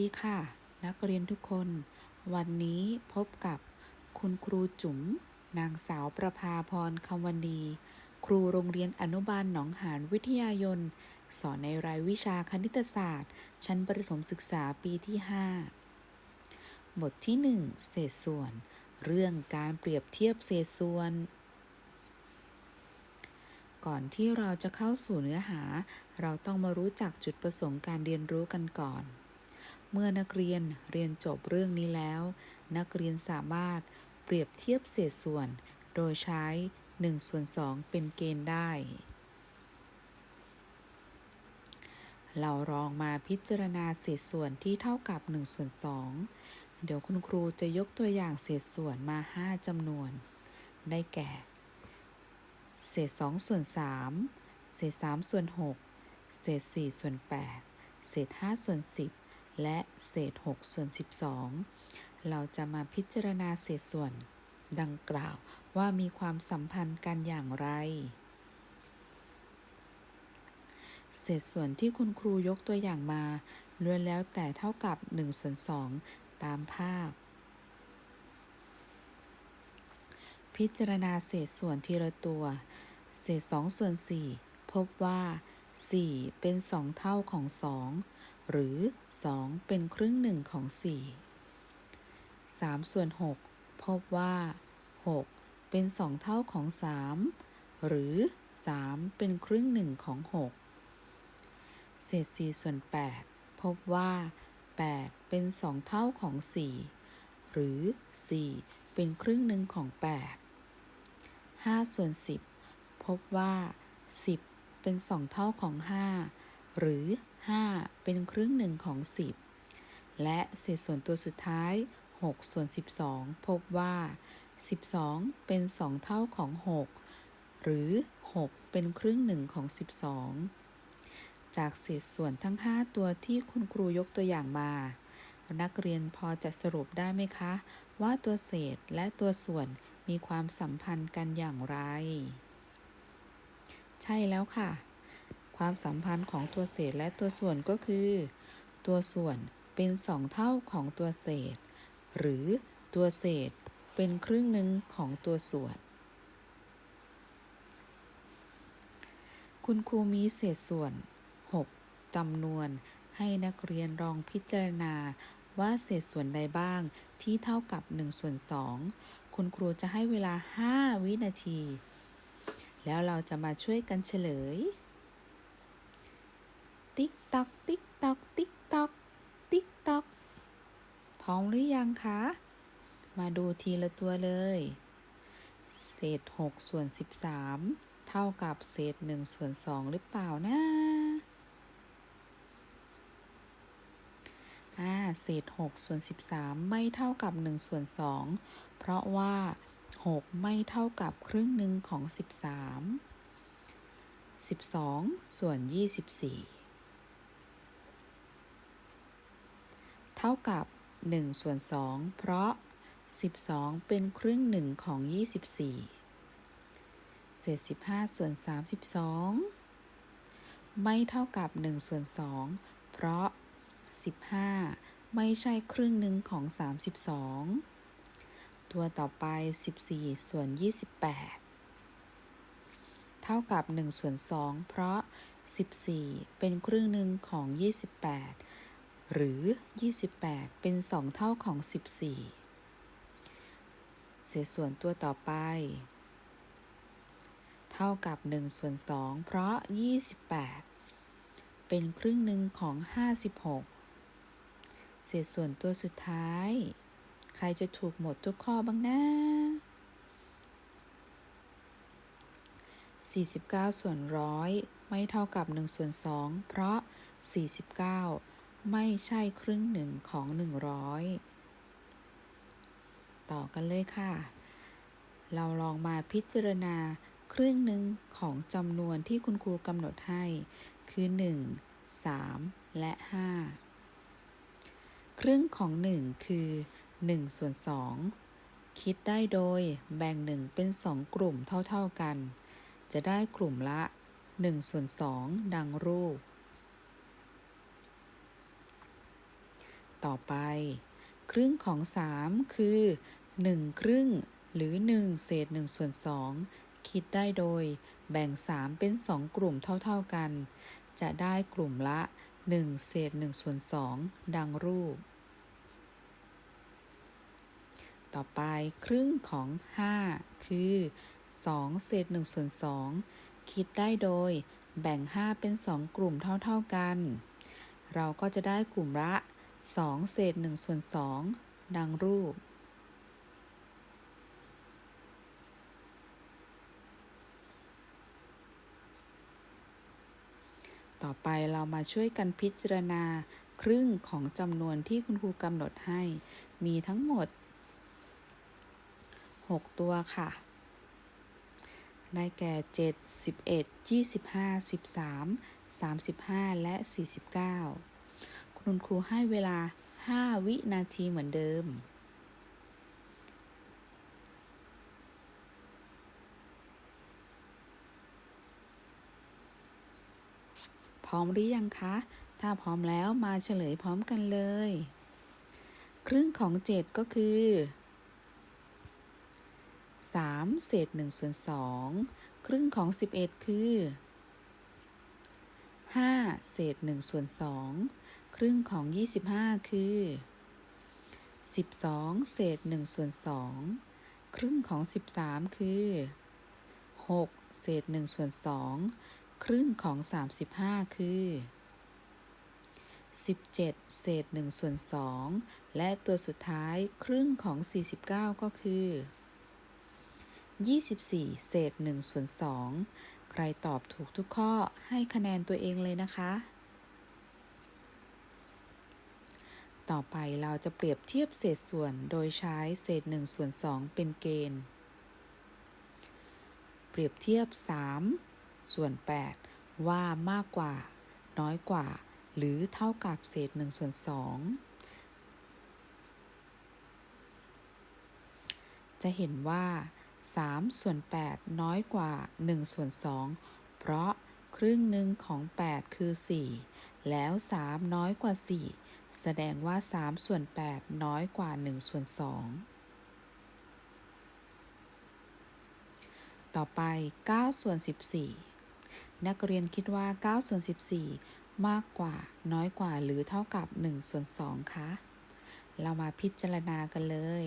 ดีค่ะ นักเรียนทุกคน วันนี้พบกับคุณครูจุ๋ม นางสาวประภาพรคำวันดี ครูโรงเรียนอนุบาลหนองหานวิทยายน สอนในรายวิชาคณิตศาสตร์ ชั้นประถมศึกษาปีที่ 5 บทที่ 1 เศษส่วน เรื่องการเปรียบเทียบเศษส่วน ก่อนที่เราจะเข้าสู่เนื้อหา เราต้องมารู้จักจุดประสงค์การเรียนรู้กันก่อน เมื่อนักเรียนเรียนจบเรื่องนี้แล้ว นักเรียนสามารถเปรียบเทียบเศษส่วน โดยใช้1ส่วน2เป็นเกณฑ์ได้ เราลองมาพิจารณาเศษส่วนที่เท่ากับ1ส่วน2เดี๋ยวคุณครูจะยกตัวอย่างเศษส่วนมา 5จำนวน ได้แก่ เศษ2ส่วน3เศษ3ส่วน6เศษ4ส่วน8เศษ5ส่วน10 และเศษ6ส่วน 12 เราจะมาพิจารณาเศษส่วนดังกล่าวว่ามีความสัมพันธ์กันอย่างไร เศษส่วนที่คุณครูยกตัวอย่างมาล้วนแล้วแต่เท่ากับ1ส่วน2ตามภาพ พิจารณาเศษส่วนทีละตัว เศษ2ส่วน4พบว่า 4 เป็น 2 เท่าของ 2 หรือ 2 เป็นครึ่งหนึ่งของ 4 3 ส่วน 6 พบว่า 6 เป็น 2 เท่าของ 3 หรือ 3 เป็นครึ่งหนึ่งของ 6 เศษ 4 ส่วน 8 พบว่า 8 เป็น 2 เท่าของ 4 หรือ 4 เป็นครึ่งหนึ่งของ 8 5 ส่วน 10 พบว่า 10 เป็น 2 เท่าของ 5 หรือ 5 เป็นครึ่งหนึ่งของ 10 และเศษส่วนตัวสุดท้าย 6 ส่วน 12 พบว่า 12 เป็น 2 เท่าของ 6 หรือ 6 เป็นครึ่งหนึ่งของ 12 จากเศษส่วนทั้ง 5 ตัวที่คุณครูยกตัวอย่างมา นักเรียนพอจะสรุปได้ไหมคะ ว่าตัวเศษและตัวส่วนมีความสัมพันธ์กันอย่างไร ใช่แล้วค่ะ ความสัมพันธ์ของตัวเศษและตัวส่วนก็คือ ตัวส่วนเป็นสองเท่าของตัวเศษ หรือตัวเศษเป็นครึ่งหนึ่งของตัวส่วน คุณครูมีเศษส่วน 6จำนวนให้นักเรียนลองพิจารณาว่าเศษส่วนใดบ้างที่เท่ากับ1ส่วน2คุณครูจะให้เวลา 5 วินาที แล้วเราจะมาช่วยกันเฉลย ตอกติ๊กตอกติ๊กตอกติ๊กตอกพร้อมหรือยังคะ มาดูทีละตัวเลย เศษ6ส่วน13 เท่ากับเศษ1ส่วน2หรือเปล่านะอ่าเศษ6ส่วน13 ไม่เท่ากับ1ส่วน2เพราะว่า 6 ไม่เท่ากับครึ่งหนึ่งของ 13 12 ส่วน 24 ท่ากับ1ส่วน2เพราะ 12 เป็นครึ่งหนึ่งของ 24 เศษ 15 ส่วน 32 ไม่เท่ากับ1ส่วน2เพราะ 15 ไม่ใช่ครึ่งหนึ่งของ 32 ตัวต่อไป 14 ส่วน 28 เท่ากับ1ส่วน2เพราะ 14 เป็นครึ่งหนึ่งของ 28 หรือ 28 เป็น 2 เท่าของ 14 เศษส่วนตัวต่อไป เท่ากับ1ส่วน2เพราะ 28 เป็นครึ่งหนึ่งของ 56 เศษส่วนตัวสุดท้าย ใครจะถูกหมดทุกข้อบ้างนะ49 ส่วนร้อยไม่เท่ากับ1ส่วน2เพราะ 49 ไม่ใช่ครึ่งหนึ่งของ 100 ต่อกันเลยค่ะ เราลองมาพิจารณาครึ่งหนึ่งของจำนวนที่คุณครูกำหนดให้ คือ 1 3 และ 5 ครึ่งของ 1 คือ1ส่วน2คิดได้โดยแบ่ง 1 เป็น 2 กลุ่มเท่า ๆกัน จะได้กลุ่มละ1ส่วน2ดังรูป ต่อไป ครึ่งของ 3 คือ 1 ครึ่ง หรือ 1 เศษ1ส่วน2คิดได้โดย แบ่ง 3 เป็น 2 กลุ่มเท่าๆกัน จะได้กลุ่มละ 1 เศษ1ส่วน2ดังรูป ต่อไปครึ่งของ 5 คือ 2 เศษ1ส่วน2คิดได้โดยแบ่ง 5 เป็น 2 กลุ่มเท่า ๆกัน เราก็จะได้กลุ่มละ 2 เศษ1ส่วน2ดังรูป ต่อไปเรามาช่วยกันพิจารณาครึ่งของจำนวนที่คุณครูกำหนดให้ มีทั้งหมด 6 ตัวค่ะ ได้แก่ 7 11 25 13 35 และ 49 คุณครูให้เวลา 5 วินาทีเหมือนเดิม พร้อมหรือยังคะ ถ้าพร้อมแล้วมาเฉลยพร้อมกันเลย ครึ่งของ 7 ก็คือ 3 เศษ1ส่วน2ครึ่งของ 11 คือ 5 เศษ1ส่วน2 ครึ่งของ 25 คือ 12 เศษ1ส่วน2ครึ่งของ 13 คือ 6 เศษ1ส่วน2ครึ่งของ 35 คือ 17 เศษ1ส่วน2และตัวสุดท้ายครึ่งของ 49 ก็คือ 24 เศษ1ส่วน2ใครตอบถูกทุกข้อให้คะแนนตัวเองเลยนะคะ ต่อไปเราจะเปรียบเทียบเศษส่วนโดยใช้เศษ1ส่วน2เป็นเกณฑ์ เปรียบเทียบ 3 ส่วน 8 ว่ามากกว่า น้อยกว่า หรือเท่ากับเศษ1ส่วน2จะเห็นว่า3ส่วน 8 น้อยกว่า1ส่วน2เพราะครึ่งหนึ่งของ 8 คือ 4 แล้ว 3 น้อยกว่า 4 แสดงว่า 3 ส่วน 8 น้อยกว่า 1 ส่วน 2 ต่อไป 9 ส่วน 14 นักเรียนคิดว่า 9 ส่วน 14 มากกว่าน้อยกว่าหรือเท่ากับ 1 ส่วน 2 คะ เรามาพิจารณากันเลย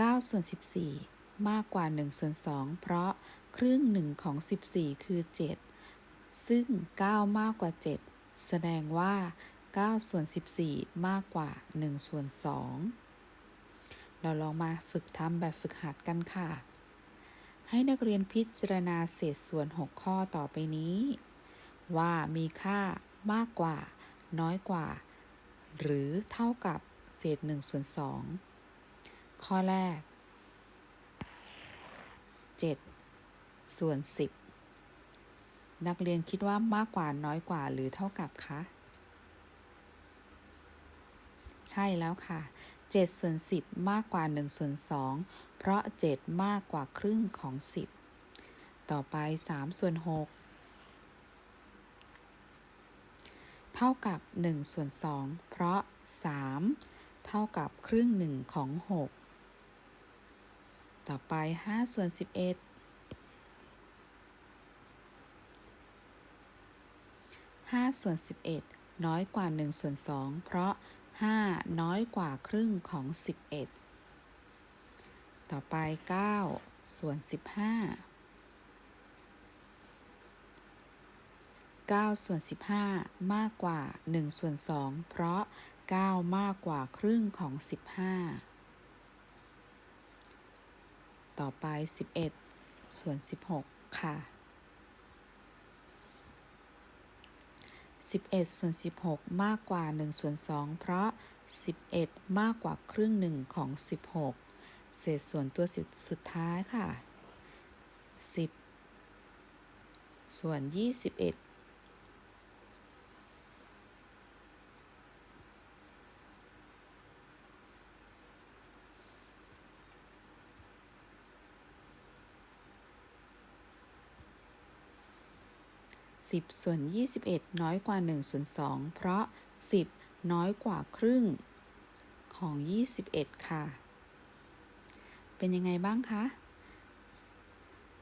9ส่วน14 มากกว่า1ส่วน2เพราะ ครึ่งหนึ่งของ 14 คือ 7 ซึ่ง 9 มากกว่า 7 แสดงว่า 9 ส่วน 14 มากกว่า 1 ส่วน 2 เราลองมาฝึกทำแบบฝึกหัดกันค่ะ ให้นักเรียนพิจารณาเศษส่วน 6 ข้อต่อไปนี้ ว่ามีค่ามากกว่า น้อยกว่า หรือเท่ากับเศษ1ส่วน 2 ข้อแรก 7 ส่วน 10 นักเรียนคิดว่ามากกว่าน้อยกว่าหรือเท่ากับคะใช่แล้วค่ะ7ส่วน10 มากกว่า1ส่วน2เพราะ 7 มากกว่าครึ่งของ 10 ต่อไป3ส่วน6เท่ากับ1ส่วน2เพราะ 3 เท่ากับครึ่งหนึ่งของ 6 ต่อไป5ส่วน11 5 ส่วน 11 น้อยกว่า 1 ส่วน 2 เพราะ 5 น้อยกว่าครึ่งของ 11 ต่อไป 9 ส่วน 15 9 ส่วน 15 มากกว่า 1 ส่วน 2 เพราะ 9 มากกว่าครึ่งของ 15 ต่อไป 11 ส่วน 16 ค่ะ 11 ส่วน 16 มากกว่า 1 ส่วน 2 เพราะ 11 มากกว่าครึ่งหนึ่งของ 16 เศษส่วนตัวสุดท้ายค่ะ 10 ส่วน 21 10 ส่วน 21 น้อยกว่า 1 ส่วน 2 เพราะ 10 น้อยกว่าครึ่ง ของ 21 ค่ะ เป็นยังไงบ้างคะ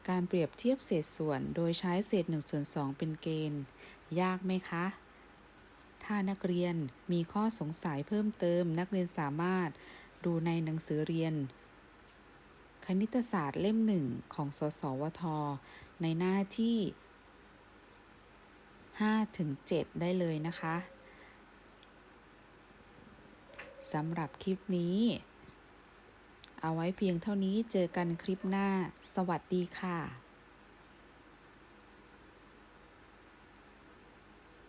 การเปรียบเทียบเศษส่วนโดยใช้เศษ1ส่วน2เป็นเกณฑ์ ยากไหมคะ ถ้านักเรียนมีข้อสงสัยเพิ่มเติม นักเรียนสามารถดูในหนังสือเรียน คณิตศาสตร์เล่มหนึ่งของ สสวท ในหน้าที่ 5ถึง7ได้เลยนะคะสำหรับคลิปนี้ เอาไว้เพียงเท่านี้เจอกันคลิปหน้า สวัสดีค่ะ